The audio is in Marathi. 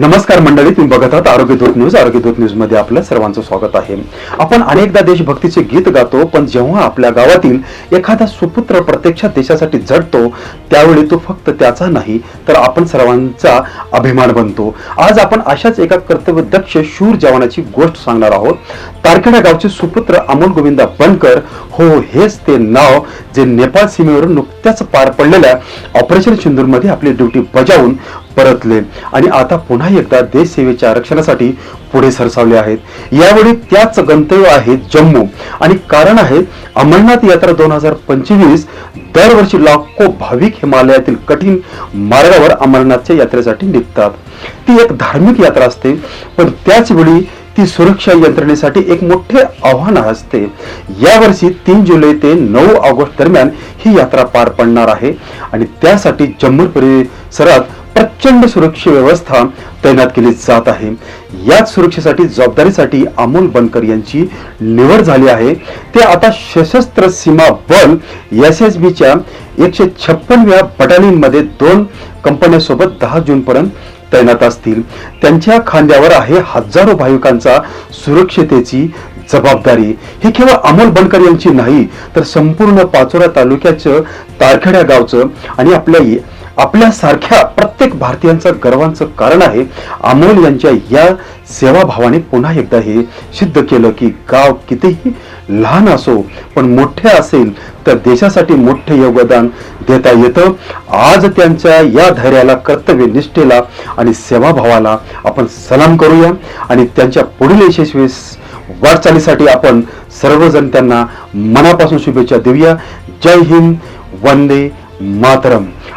नमस्कार मंडळी तुम्ही बघत आहात आरोग्य दूत न्यूज. आरोग्य दूत न्यूजमध्ये आपलं सर्वांचं स्वागत आहे. आपण अनेकदा देशभक्तीचे गीत गातो पण जेव्हा आपल्या गावातील एखादा सुपुत्र प्रत्यक्षात देशासाठी झडतो त्यावेळी तो फक्त त्याचा नाही तर आपण सर्वांचा अभिमान बनतो. आज आपण अशाच एका कर्तव्यदक्ष शूर जवानाची गोष्ट सांगणार आहोत. तारखेडा गावचे सुपुत्र अमोल गोविंदा बनकर हो हेच ते नाव जे नेपाळ सीमेवरून नुकत्याच पार पडलेल्या ऑपरेशन सिंदूरमध्ये आपली ड्युटी बजावून परतले. आणि आता पुन्हा एकदा देशसेवेच्या आरक्षणासाठी पुढे सरसावले आहेत. यावेळी त्याच गंतव्य आहे जम्मू. आणि कारण आहे अमरनाथ यात्रा दोन हजार पंचवीस दरवर्षी लाखो भाविक हिमालयातील कठीण मार्गावर अमरनाथच्या यात्रेसाठी निघतात. ती एक धार्मिक यात्रा असते पण त्याच वेळी ती सुरक्षा यंत्रणेसाठी एक मोठे आव्हान असते. यावर्षी तीन जुलै ते नऊ ऑगस्ट दरम्यान ही यात्रा पार पडणार आहे. आणि त्यासाठी जम्मू परिसरात प्रचंड सुरक्षा व्यवस्था तैनात केली जात आहे. याच सुरक्षेसाठी जबाबदारीसाठी अमोल बनकर यांची निवड झाली आहे. ते आता सशस्त्र सीमा बल एस एस बीच्या एकशे छप्पनव्या बटालियनमध्ये दोन कंपन्यासोबत दहा जूनपर्यंत तैनात असतील. त्यांच्या खांद्यावर आहे हजारो भाविकांचा सुरक्षितेची जबाबदारी. ही केवळ अमोल बनकर यांची नाही तर संपूर्ण पाचोरा तालुक्याचं तारखेड्या गावचं आणि आपल्या आपल्यासारख्या प्रत्येक भारतीयांचं गर्वांचं कारण आहे. अमोल यांच्या या सेवाभावाने पुन्हा एकदा हे सिद्ध केलं की गाव कितीही लहान असो पण मोठे असेल तर देशासाठी मोठे योगदान देता येतं. आज त्यांच्या या धैर्याला कर्तव्य निष्ठेला आणि सेवाभावाला आपण सलाम करूया. आणि त्यांच्या पुढील यशस्वी वाटचालीसाठी आपण सर्वजण त्यांना मनापासून शुभेच्छा देऊया. जय हिंद वंदे मातरम.